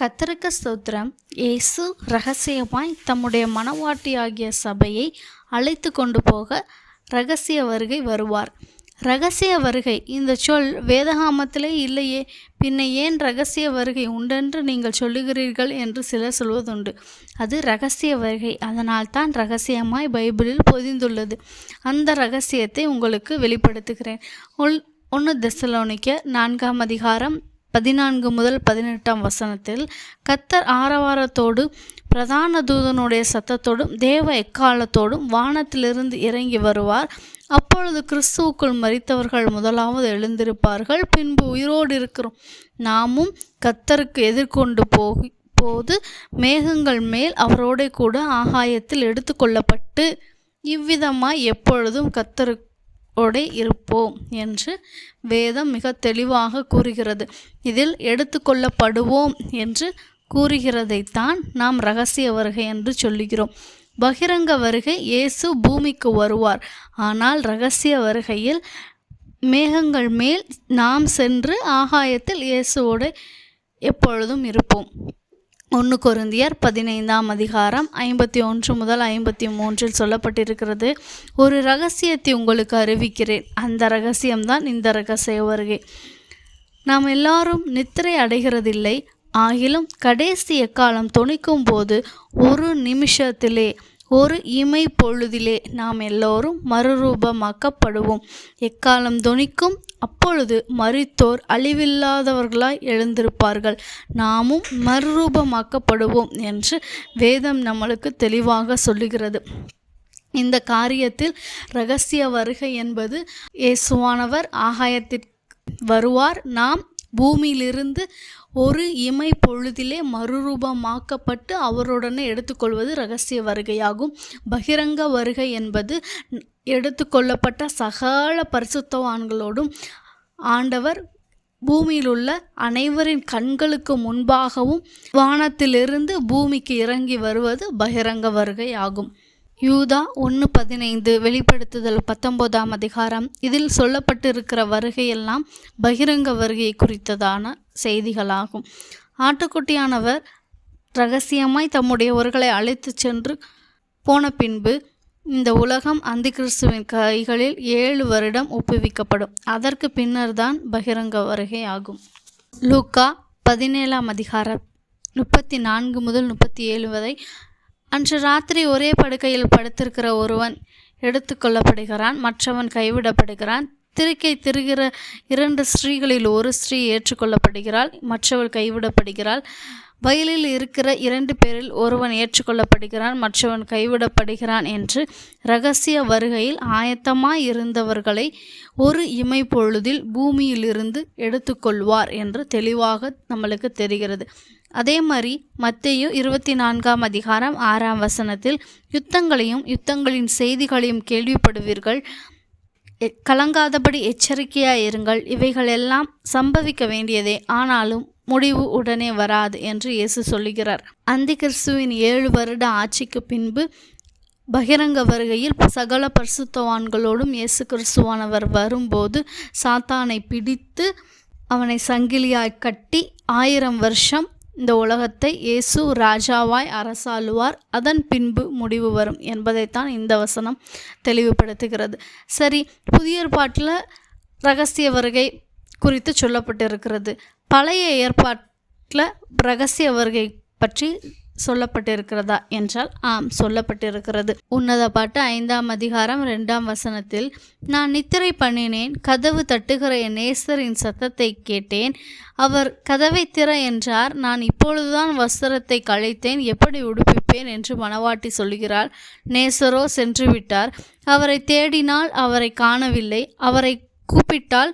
கத்தருக்கு ஸ்தோத்திரம். இயேசு ரகசியமாய் தம்முடைய மனவாட்டியாகிய சபையை அழைத்து கொண்டு போக ரகசிய வருகை வருவார். ரகசிய வருகை இந்த சொல் வேதகாமத்திலே இல்லையே. பின்ன ஏன் ரகசிய வருகை உண்டென்று நீங்கள் சொல்லுகிறீர்கள் என்று சிலர் சொல்வதுண்டு. அது ரகசிய வருகை அதனால் தான் ரகசியமாய் பைபிளில் பொதிந்துள்ளது. அந்த ரகசியத்தை உங்களுக்கு வெளிப்படுத்துகிறேன். உள் ஒன்று தெசலோனிக்க நான்காம் அதிகாரம் பதினான்கு முதல் பதினெட்டாம் வசனத்தில் கத்தர் ஆரவாரத்தோடு பிரதான தூதனுடைய சத்தத்தோடும் தேவ எக்காலத்தோடும் வானத்திலிருந்து இறங்கி வருவார். அப்பொழுது கிறிஸ்துவுக்குள் மறித்தவர்கள் முதலாவது எழுந்திருப்பார்கள். பின்பு உயிரோடு இருக்கிறோம். நாமும் கத்தருக்கு எதிர்கொண்டு போகி போது மேகங்கள் மேல் அவரோட கூட ஆகாயத்தில் எடுத்துக்கொள்ளப்பட்டு இவ்விதமாய் எப்பொழுதும் கத்தருக்கு ஓடே இருப்போம் என்று வேதம் மிக தெளிவாக கூறுகிறது. இதில் எடுத்துக்கொள்ளப்படுவோம் என்று கூறுகிறதைத்தான் நாம் ரகசிய வருகை என்று சொல்லுகிறோம். பகிரங்க வருகை இயேசு பூமிக்கு வருவார். ஆனால் ரகசிய வருகையில் மேகங்கள் மேல் நாம் சென்று ஆகாயத்தில் இயேசுவோடு எப்பொழுதும் இருப்போம். ஒன்று கொருந்தியர் பதினைந்தாம் அதிகாரம் ஐம்பத்தி ஒன்று முதல் ஐம்பத்தி மூன்றில் சொல்லப்பட்டிருக்கிறது ஒரு ரகசியத்தை உங்களுக்கு அறிவிக்கிறேன். அந்த ரகசியம்தான் இந்த ரகசிய வருகை. நாம் எல்லாரும் நித்திரை அடைகிறதில்லை. ஆகிலும் கடைசி எக்காலம் துணிக்கும் போது ஒரு நிமிஷத்திலே ஒரு இமை பொழுதிலே நாம் எல்லோரும் மறுரூபமாக்கப்படுவோம். எக்காலம் தொனிக்கும் அப்பொழுது மறித்தோர் அழிவில்லாதவர்களாய் எழுந்திருப்பார்கள். நாமும் மறுரூபமாக்கப்படுவோம் என்று வேதம் நம்மளுக்கு தெளிவாக சொல்லுகிறது. இந்த காரியத்தில் ரகசிய வருகை என்பது இயேசுவானவர் ஆகாயத்திற்கு வருவார். நாம் பூமியிலிருந்து ஒரு இமை பொழுதிலே மறுரூபமாக்கப்பட்டு அவருடனே எடுத்துக்கொள்வது ரகசிய வருகையாகும். பகிரங்க வருகை என்பது எடுத்துக்கொள்ளப்பட்ட சகல பரிசுத்தவான்களோடும் ஆண்டவர் பூமியில் உள்ள அனைவரின் கண்களுக்கு முன்பாகவும் வானத்திலிருந்து பூமிக்கு இறங்கி வருவது பகிரங்க வருகை ஆகும் யூதா ஒன்று பதினைந்து வெளிப்படுத்துதல் பத்தொம்போதாம் அதிகாரம். இதில் சொல்லப்பட்டிருக்கிற வருகையெல்லாம் பகிரங்க வருகை குறித்ததான செய்திகளாகும். ஆட்டுக்குட்டியானவர் ரகசியமாய் தம்முடைய ஒருகளை அழைத்து சென்று போன பின்பு இந்த உலகம் அந்தி கிறிஸ்துவின் கைகளில் ஏழு வருடம் ஒப்புவிக்கப்படும். அதற்கு பின்னர் தான் பகிரங்க வருகை ஆகும் லூக்கா பதினேழாம் அதிகாரம் முப்பத்தி நான்கு முதல் முப்பத்தி ஏழு வரை அன்று ராத்திரி ஒரே படுக்கையில் படுத்திருக்கிற ஒருவன் எடுத்துக்கொள்ளப்படுகிறான் மற்றவன் கைவிடப்படுகிறான் திருக்கை திருகிற இரண்டு ஸ்ரீகளில் ஒரு ஸ்திரீ ஏற்றுக்கொள்ளப்படுகிறாள் மற்றவள் கைவிடப்படுகிறாள். வயலில் இருக்கிற இரண்டு பேரில் ஒருவன் ஏற்றுக்கொள்ளப்படுகிறான் மற்றவன் கைவிடப்படுகிறான் என்று ரகசிய வருகையில் ஆயத்தமாய் இருந்தவர்களை ஒரு இமை பொழுதில் பூமியிலிருந்து எடுத்துக்கொள்வார் என்று தெளிவாக நம்மளுக்கு தெரிகிறது. அதே மாதிரி மத்தேயு இருபத்தி நான்காம் அதிகாரம் ஆறாம் வசனத்தில் யுத்தங்களையும் யுத்தங்களின் செய்திகளையும் கேள்விப்படுவீர்கள். கலங்காதபடி எச்சரிக்கையாக இருங்கள். இவைகளெல்லாம் சம்பவிக்க வேண்டியதே. ஆனாலும் முடிவு உடனே வராது என்று இயேசு சொல்லுகிறார். அந்தி கிறிஸ்துவின் ஏழு வருட ஆட்சிக்கு பின்பு பகிரங்க வருகையில் சகல பரிசுத்தவான்களோடும் இயேசு கிறிஸ்துவானவர் வரும்போது சாத்தானை பிடித்து அவனை சங்கிலியாய் கட்டி ஆயிரம் வருஷம் இந்த உலகத்தை இயேசு ராஜாவாய் அரசாளுவார். அதன் பின்பு முடிவு வரும் என்பதைத்தான் இந்த வசனம் தெளிவுபடுத்துகிறது. சரி புதிய ஏற்பாட்டில் ரகசிய வருகை குறித்து சொல்லப்பட்டிருக்கிறது. பழைய ஏற்பாட்டில் ரகசிய வருகை பற்றி சொல்லப்பட்டிருக்கிறதா என்றால் ஆம் சொல்லப்பட்டிருக்கிறது. உன்னத பாட்டு ஐந்தாம் அதிகாரம் ரெண்டாம் வசனத்தில் நான் நித்திரை பண்ணினேன் கதவு தட்டுகிற என் நேசரின் சத்தத்தை கேட்டேன். அவர் கதவை திற என்றார் நான் இப்பொழுதுதான் வஸ்திரத்தை களைத்தேன் எப்படி உடுப்பிப்பேன்? என்று மணவாட்டி சொல்கிறாள். நேசரோ சென்று விட்டார். அவரை தேடினால் அவரை காணவில்லை. அவரை கூப்பிட்டால்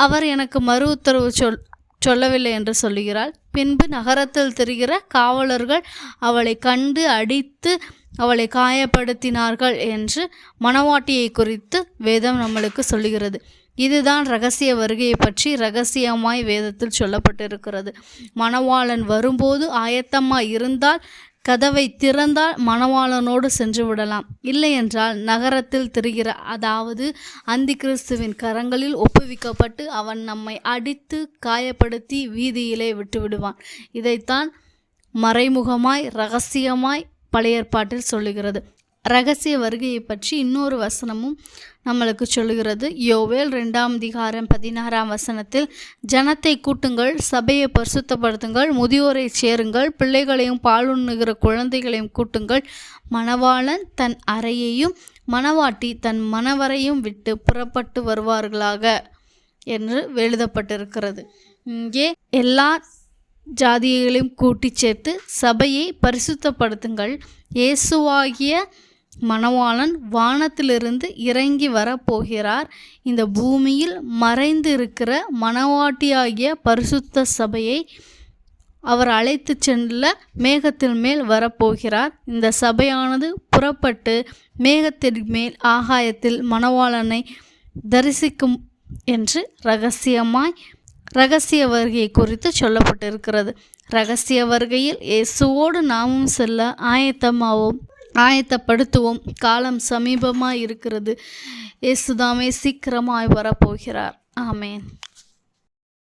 அவர் எனக்கு மறு உத்தரவு சொல் சொல்லவில்லை என்று சொல்லுகிறாள். பின்பு நகரத்தில் திரிகிற காவலர்கள் அவளை கண்டு அடித்து அவளை காயப்படுத்தினார்கள் என்று மணவாட்டியை குறித்து வேதம் நம்மளுக்கு சொல்லுகிறது. இதுதான் ரகசிய வருகையை பற்றி ரகசியமாய் வேதத்தில் சொல்லப்பட்டிருக்கிறது. மணவாளன் வரும்போது ஆயத்தமாக இருந்தால் கதவை திறந்தால் மணவாளனோடு சென்று விடலாம். இல்லையென்றால் நகரத்தில் திரிகிற அதாவது அந்தி கிறிஸ்துவின் கரங்களில் ஒப்புவிக்கப்பட்டு அவன் நம்மை அடித்து காயப்படுத்தி வீதியிலே விட்டு விடுவான் இதைத்தான் மறைமுகமாய் ரகசியமாய் பழைய ஏற்பாட்டில் சொல்லுகிறது. ரகசிய வருகையை பற்றி இன்னொரு வசனமும் நம்மளுக்கு சொல்லுகிறது. யோவேல் ரெண்டாம் அதிகாரம் பதினாறாம் வசனத்தில் ஜனத்தை கூட்டுங்கள் சபையை பரிசுத்தப்படுத்துங்கள் முதியோரை சேருங்கள் பிள்ளைகளையும் பாலுண்ணுகிற குழந்தைகளையும் கூட்டுங்கள். மணவாளன் தன் அறையையும் மணவாட்டி தன் மணவரையும் விட்டு புறப்பட்டு வருவார்களாக என்று எழுதப்பட்டிருக்கிறது. இங்கே எல்லா ஜாதிகளையும் கூட்டி சேர்த்து சபையை பரிசுத்தப்படுத்துங்கள். இயேசுவாகிய மணவாளன் வானத்திலிருந்து இறங்கி வரப்போகிறார். இந்த பூமியில் மறைந்து இருக்கிற மணவாட்டியாகிய பரிசுத்த சபையை அவர் அழைத்து செல்ல மேகத்தின் மேல் வரப்போகிறார். இந்த சபையானது புறப்பட்டு மேகத்தின் மேல் ஆகாயத்தில் மணவாளனை தரிசிக்கும் என்று ரகசியமாய் ரகசிய வருகை குறித்து சொல்லப்பட்டிருக்கிறது. ரகசிய வருகையில் இயேசுவோடு நாமும் செல்ல ஆயத்தமாவோம். ஆயத்தப்படுத்துவோம். காலம் சமீபமாக இருக்கிறது இயேசுதாமே சீக்கிரமாய் வரப்போகிறார். ஆமேன்.